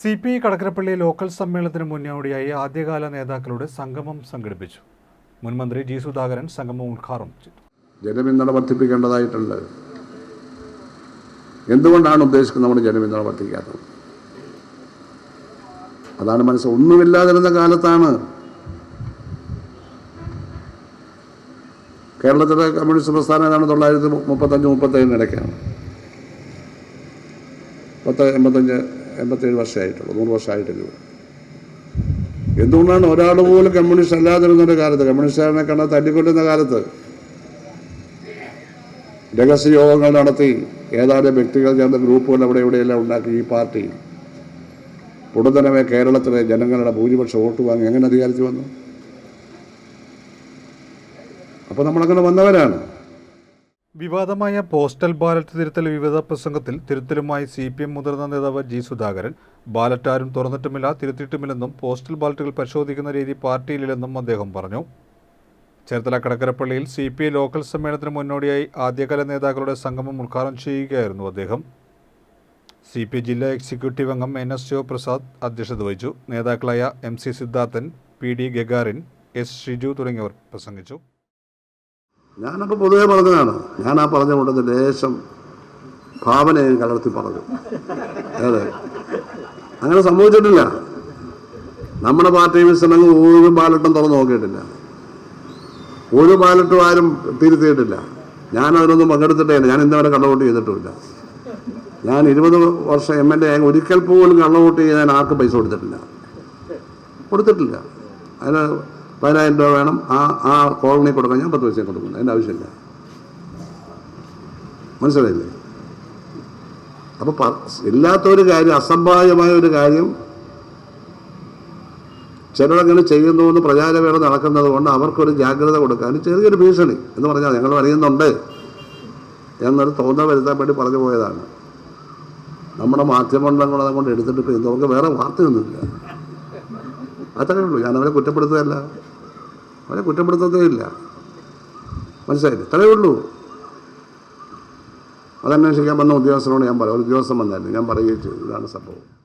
C P I Kadakkarappally local സമ്മേളനത്തിന് മുന്നോടിയായി ആദ്യകാല നേതാക്കളുടെ സംഗമം സംഘടിപ്പിച്ചു. മുൻമന്ത്രി ജി സുധാകരൻ സംഗമം ഉദ്ഘാടനം ചെയ്തു. ജനപിന്തുണ വർദ്ധിപ്പിക്കേണ്ടതായിട്ടുണ്ട്. എന്തുകൊണ്ടാണ് ഉദ്ദേശിക്കുന്നത് നമ്മൾ ജനപിന്തുണ വർദ്ധിക്കാത്തത്? അതാണ് മനസ്സ്. ഒന്നുമില്ലാതിരുന്ന കാലത്താണ് കേരളത്തിലെ കമ്മ്യൂണിസ്റ്റ് പ്രസ്ഥാനം ഏതാണ് തൊള്ളായിരത്തി മുപ്പത്തഞ്ച് മുപ്പത്തേഴിന് ഇടയ്ക്കാണ് പത്ത് എൺപത്തഞ്ച് എൺപത്തേഴ് വർഷമായിട്ടുള്ളൂ നൂറ് വർഷമായിട്ടില്ല. എന്തുകൊണ്ടാണ് ഒരാൾ പോലും കമ്മ്യൂണിസ്റ്റ് അല്ലാതിരുന്നൊരു കാലത്ത്? കമ്മ്യൂണിസ്റ്റുകാരനെ കണ്ട തല്ലിക്കൊല്ലുന്ന കാലത്ത് രഹസ്യ യോഗങ്ങൾ നടത്തി ഏതാനും വ്യക്തികൾ ചേർന്ന ഗ്രൂപ്പുകൾ അവിടെ ഇവിടെയെല്ലാം ഉണ്ടാക്കി ഈ പാർട്ടി. ഉടനെ കേരളത്തിലെ ജനങ്ങളുടെ ഭൂരിപക്ഷം വോട്ട് വാങ്ങി എങ്ങനെ അധികാരത്തിൽ വന്നു? അപ്പോൾ നമ്മളങ്ങനെ വന്നവരാണ്. വിവാദമായ പോസ്റ്റൽ ബാലറ്റ് തിരുത്തൽ വിവിധ പ്രസംഗത്തിൽ തിരുത്തലുമായി സി പി എം മുതിർന്ന നേതാവ് ജി സുധാകരൻ. ബാലറ്റ് ആരും തുറന്നിട്ടുമില്ല തിരുത്തിയിട്ടുമില്ലെന്നും പോസ്റ്റൽ ബാലറ്റുകൾ പരിശോധിക്കുന്ന രീതി പാർട്ടിയിലില്ലെന്നും അദ്ദേഹം പറഞ്ഞു. ചേർത്തല കടക്കരപ്പള്ളിയിൽ സി പി ഐ ലോക്കൽ സമ്മേളനത്തിന് മുന്നോടിയായി ആദ്യകാല നേതാക്കളുടെ സംഗമം ഉദ്ഘാടനം ചെയ്യുകയായിരുന്നു അദ്ദേഹം. സി പി ജില്ലാ എക്സിക്യൂട്ടീവ് അംഗം എൻ എസ് ശിവപ്രസാദ് അധ്യക്ഷത വഹിച്ചു. നേതാക്കളായ M C Siddharthan P D Gagarin S Shiju തുടങ്ങിയവർ പ്രസംഗിച്ചു. ഞാനപ്പോൾ പൊതുവെ പറഞ്ഞതാണ്. ഞാൻ ആ പറഞ്ഞ കൊണ്ടത് ലേശം ഭാവനയും കലർത്തി പറഞ്ഞു. അതെ. അങ്ങനെ സംഭവിച്ചിട്ടില്ല. നമ്മുടെ പാർട്ടി മിസ്റ്റർ ഒരു ബാലറ്റും തുറന്നു നോക്കിയിട്ടില്ല. ഒരു ബാലറ്റും ആരും തിരുത്തിയിട്ടില്ല. ഞാൻ അതിനൊന്നും പങ്കെടുത്തിട്ടേ ഞാൻ ഇന്നവരെ കള്ളവോട്ട് ചെയ്തിട്ടുമില്ല. ഞാൻ ഇരുപത് വർഷം എം എൽ എ ഒരിക്കൽ പോലും കള്ളവോട്ട് ചെയ്യാൻ ആർക്കും പൈസ കൊടുത്തിട്ടില്ല. കൊടുത്തിട്ടില്ല. അതിന് പതിനായിരം രൂപ വേണം. ആ ആ കോളനി കൊടുക്കാൻ ഞാൻ പത്ത് പൈസ കൊടുക്കുന്നു. അതിന്റെ ആവശ്യമില്ല. മനസ്സിലായില്ലേ? അപ്പോൾ ഇല്ലാത്ത ഒരു കാര്യം അസംഭാവ്യമായ ഒരു കാര്യം ചിലരങ്ങനെ ചെയ്യുന്നു എന്ന് പ്രചാരവേള നടക്കുന്നത് കൊണ്ട് അവർക്കൊരു ജാഗ്രത കൊടുക്കാൻ ചെറിയൊരു ഭീഷണി എന്ന് പറഞ്ഞാൽ ഞങ്ങൾ അറിയുന്നുണ്ട് എന്നൊരു തോന്നൽ വരുത്താൻ വേണ്ടി പറഞ്ഞു പോയതാണ്. നമ്മുടെ മാധ്യമങ്ങൾ കൊണ്ട് എടുത്തിട്ട് ഇപ്പോൾ നമുക്ക് വേറെ വാർത്തയൊന്നുമില്ല അത്രയേ ഉള്ളൂ. ഞാൻ അവരെ കുറ്റപ്പെടുത്തുകയല്ല. അവരെ കുറ്റപ്പെടുത്തതേ ഇല്ല. മനസ്സിലായില്ലേ? ഇത്രയേ ഉള്ളൂ. അതന്വേഷിക്കാൻ വന്ന ഉദ്യോഗസ്ഥനോട് ഞാൻ പറയാം. ഉദ്യോഗസ്ഥൻ വന്നായിരുന്നു. ഞാൻ പറയുകയും ചെയ്തു. ഇതാണ് സംഭവം.